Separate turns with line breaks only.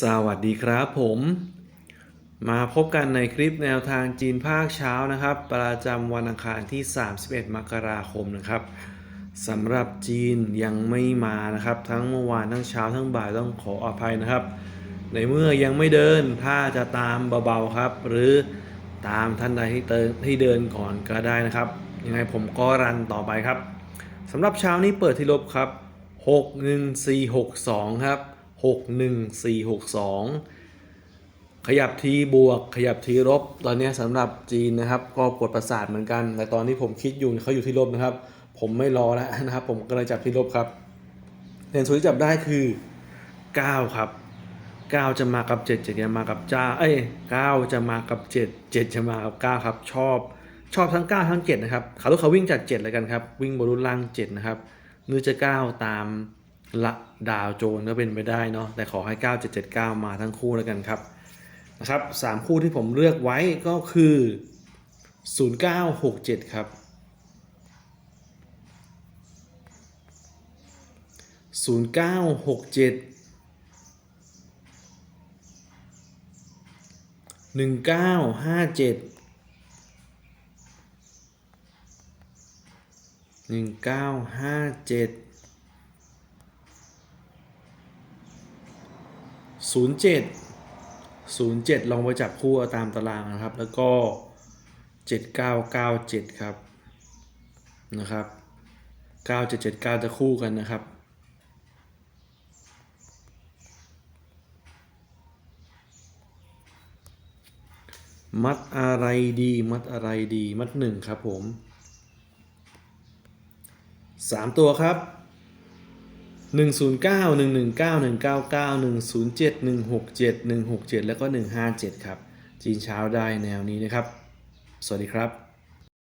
สวัสดีครับผม มาพบกันในคลิปแนวทางจีนภาคเช้านะครับ ประจำวันอังคารที่ 31 มกราคมนะครับสำหรับจีนยังไม่มานะครับ ทั้งเมื่อวานทั้งเช้าทั้งบ่ายต้องขออภัยนะครับ ในเมื่อยังไม่เดินถ้าจะตามเบาๆครับ หรือตามท่านใดที่เติที่เดินก่อนก็ได้นะครับ ยังไงผมก็รันต่อไปครับสำหรับเช้านี้เปิดที่ลบครับ 61462 ครับ 61462 ขยับทีบวก ขยับทีลบ ตอนนี้สำหรับจีนนะครับ ก็ปวดประสาทเหมือนกัน แต่ตอนที่ผมคิดอยู่เขาอยู่ที่ลบนะครับ ผมไม่รอแล้วนะครับ ผมก็เลยจับที่ลบครับเหรียญสุดที่จับได้คือ 9 ครับ 9 จะมากับ 7 7จะมากับจ้า เอ้ย9จะมากับ 7 7 จะมากับ 9 ครับ ชอบชอบทั้ง 9 ทั้ง 7 นะครับ ขาลูกเขาวิ่งจาก7เลยกันครับ วิ่งบนรุ่นล่าง 7 นะครับนือจะ 9 ตาม ละดาวโจนก็เป็นไปได้เนาะแต่ขอให้ 9779 มาทั้งคู่แล้วกันครับนะครับสามคู่ที่ผมเลือกไว้ก็คือ 0967 ครับ 0967 1957 1957 07 07 ลองไปจับคู่ตามตารางนะครับ แล้วก็ 7997 ครับนะครับ 9779 จะคู่กันนะครับมัดอะไรดี มัดอะไรดี มัดหนึ่งครับผมสามตัวครับ หนึ่งศูนย์เก้าหนึ่งหนึ่งเก้าหนึ่งเก้าเก้าหนึ่งศูนย์เจ็ดหนึ่งหกเจ็ดหนึ่งหกเจ็ดแล้วก็หนึ่งห้าเจ็ดครับ จีนเช้าได้แนวนี้นะครับ สวัสดีครับ